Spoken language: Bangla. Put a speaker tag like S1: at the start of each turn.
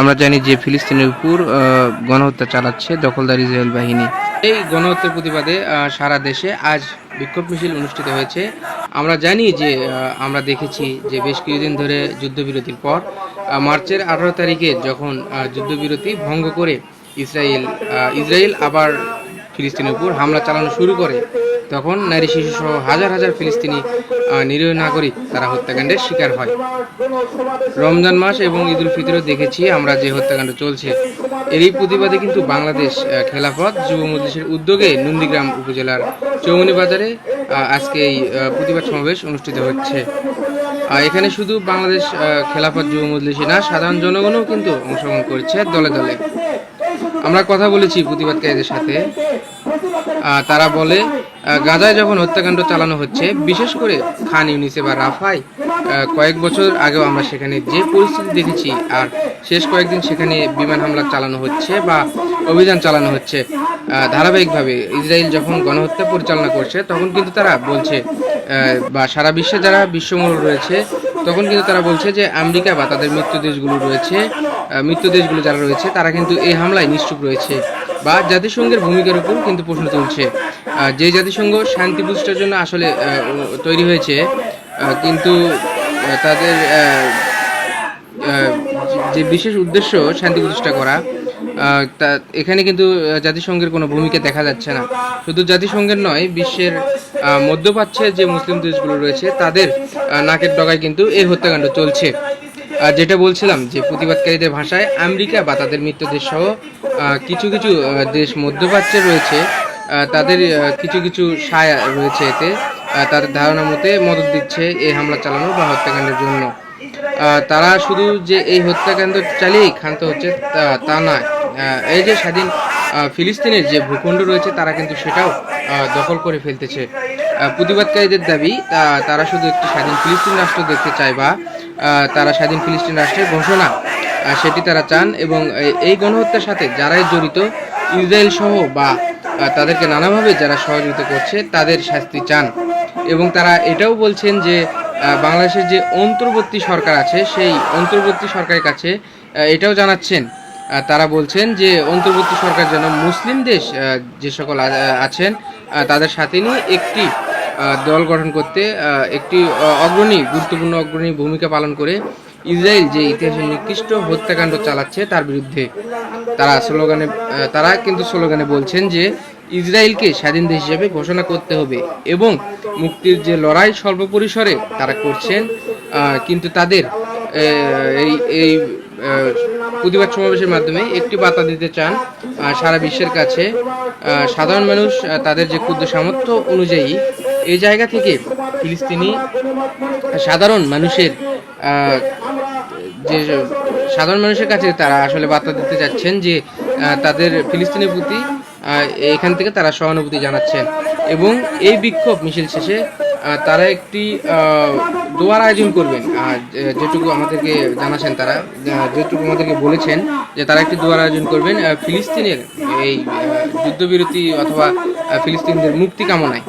S1: আমরা জানি যে ফিলিস্তিনের উপর গণহত্যা চালাচ্ছে দখলদার ইসরায়েল বাহিনী। এই গণহত্যার প্রতিবাদে সারা দেশে আজ বিক্ষোভ মিছিল অনুষ্ঠিত হয়েছে। আমরা জানি যে আমরা দেখেছি যে বেশ কিছুদিন ধরে যুদ্ধবিরতির পর মার্চের আঠারো তারিখে যখন যুদ্ধবিরতি ভঙ্গ করে ইসরায়েল ইসরায়েল আবার ফিলিস্তিনের উপর হামলা চালানো শুরু করে তখন নারী শিশু সহ হাজার হাজার ফিলিস্তিনি নিরীহ নাগরিক তারা হত্যাকাণ্ডের শিকার হয়। রমজান মাস এবং ঈদ উল ফিতরও দেখেছি আমরা যে হত্যাকাণ্ড চলছে। এরই প্রতিবাদে কিন্তু বাংলাদেশ খেলাফত যুব মজলিসের উদ্যোগে নন্দীগ্রাম উপজেলার চৌমনি বাজারে আজকে এই প্রতিবাদ সমাবেশ অনুষ্ঠিত হচ্ছে। এখানে শুধু বাংলাদেশ খেলাফত যুব মজলিসই না, সাধারণ জনগণও কিন্তু অংশগ্রহণ করছে দলে দলে। আমরা কথা বলেছি প্রতিবাদকারীদের সাথে। তারা বলে গাজায় যখন হত্যাকাণ্ড চালানো হচ্ছে, বিশেষ করে খান ইউনিসে বা রাফায় কয়েক বছর আগেও আমরা সেখানে যে পরিস্থিতি দেখেছি, আর শেষ কয়েকদিন সেখানে বিমান হামলা চালানো হচ্ছে বা অভিযান চালানো হচ্ছে। ধারাবাহিকভাবে ইসরায়েল যখন গণহত্যা পরিচালনা করছে, তখন কিন্তু তারা বলছে বা সারা বিশ্বে যারা বিশ্বমূল রয়েছে তখন কিন্তু তারা বলছে যে আমেরিকা বা তাদের মৃত্যু দেশগুলো রয়েছে মৃত্যু দেশগুলো যারা রয়েছে, তারা কিন্তু এই হামলায় নিশ্চুপ রয়েছে বা জাতিসংঘের ভূমিকার উপর কিন্তু প্রশ্ন তুলছে। যে জাতিসংঘ শান্তি প্রতিষ্ঠার জন্য আসলে তৈরি হয়েছে কিন্তু তাদের যে বিশেষ উদ্দেশ্য শান্তি প্রতিষ্ঠা করা তা এখানে কিন্তু জাতিসংঘের কোনো ভূমিকা দেখা যাচ্ছে না। শুধু জাতিসংঘের নয়, বিশ্বের মধ্যপ্রাচ্যের যে মুসলিম দেশগুলো রয়েছে, তাদের নাকের ডগায় কিন্তু এই হত্যাকাণ্ড চলছে। যেটা বলছিলাম যে প্রতিবাদকারীদের ভাষায় আমেরিকা বা তাদের মিত্র সহ কিছু কিছু দেশ মধ্যপ্রাচ্যে রয়েছে তাদের কিছু কিছু সায়া রয়েছে এতে তাদের ধারণা মতে মদত দিচ্ছে এই হামলা চালানো বা হত্যাকাণ্ডের জন্য। তারা শুধু যে এই হত্যাকাণ্ড চালিয়েই ক্ষান্ত হচ্ছে তা- নয়। এই যে স্বাধীন ফিলিস্তিনের যে ভূখণ্ড রয়েছে, তারা কিন্তু সেটাও দখল করে ফেলতেছে। প্রতিবাদকারীদের দাবি তারা শুধু একটি স্বাধীন ফিলিস্তিন রাষ্ট্র দেখতে চায় বা তারা স্বাধীন ফিলিস্তিন রাষ্ট্রের ঘোষণা সেটি তারা চান এবং এই- গণহত্যার সাথে যারাই জড়িত, ইসরায়েল সহ বা তাদেরকে নানাভাবে যারা সহযোগিতা করছে, তাদের শাস্তি চান। এবং তারা এটাও বলছেন যে বাংলাদেশের যে অন্তর্বর্তী সরকার আছে, সেই অন্তর্বর্তী সরকারের কাছে এটাও জানাচ্ছেন তারা বলছেন যে অন্তর্বর্তী সরকার যেন মুসলিম দেশ যে সকল আছেন তাদের সাথে নিয়ে একটি দল গঠন করতে একটি অগ্রণী, গুরুত্বপূর্ণ অগ্রণী ভূমিকা পালন করে ইসরায়েল যে ইতিহাসের নিকৃষ্ট হত্যাকাণ্ড চালাচ্ছে, তার বিরুদ্ধে তারা স্লোগানে তারা কিন্তু স্লোগানে বলছেন যে ইসরায়েলকে স্বাধীন দেশ হিসেবে ঘোষণা করতে হবে এবং মুক্তির যে লড়াই সর্বপরিসরে তারা করছেন কিন্তু তাদের এই এই প্রতিবাদ সমাবেশের মাধ্যমে একটি বার্তা দিতে চান সারা বিশ্বের কাছে। সাধারণ মানুষ তাদের যে ক্ষুদ্র সামর্থ্য অনুযায়ী এই জায়গা থেকে ফিলিস্তিনি সাধারণ মানুষের যে সাধারণ মানুষের কাছে তারা আসলে বার্তা দিতে চাচ্ছেন যে তাদের ফিলিস্তিনের প্রতি এখান থেকে তারা সহানুভূতি জানাচ্ছেন। এবং এই বিক্ষোভ মিছিল শেষে তারা একটি দোয়ার আয়োজন করবেন। আর যেটুকু আমাদেরকে জানাছেন তারা যেটুকু আমাদেরকে বলেছেন যে তারা একটি দোয়ার আয়োজন করবেন ফিলিস্তিনের এই যুদ্ধবিরতি অথবা ফিলিস্তিনদের মুক্তি কামনায়।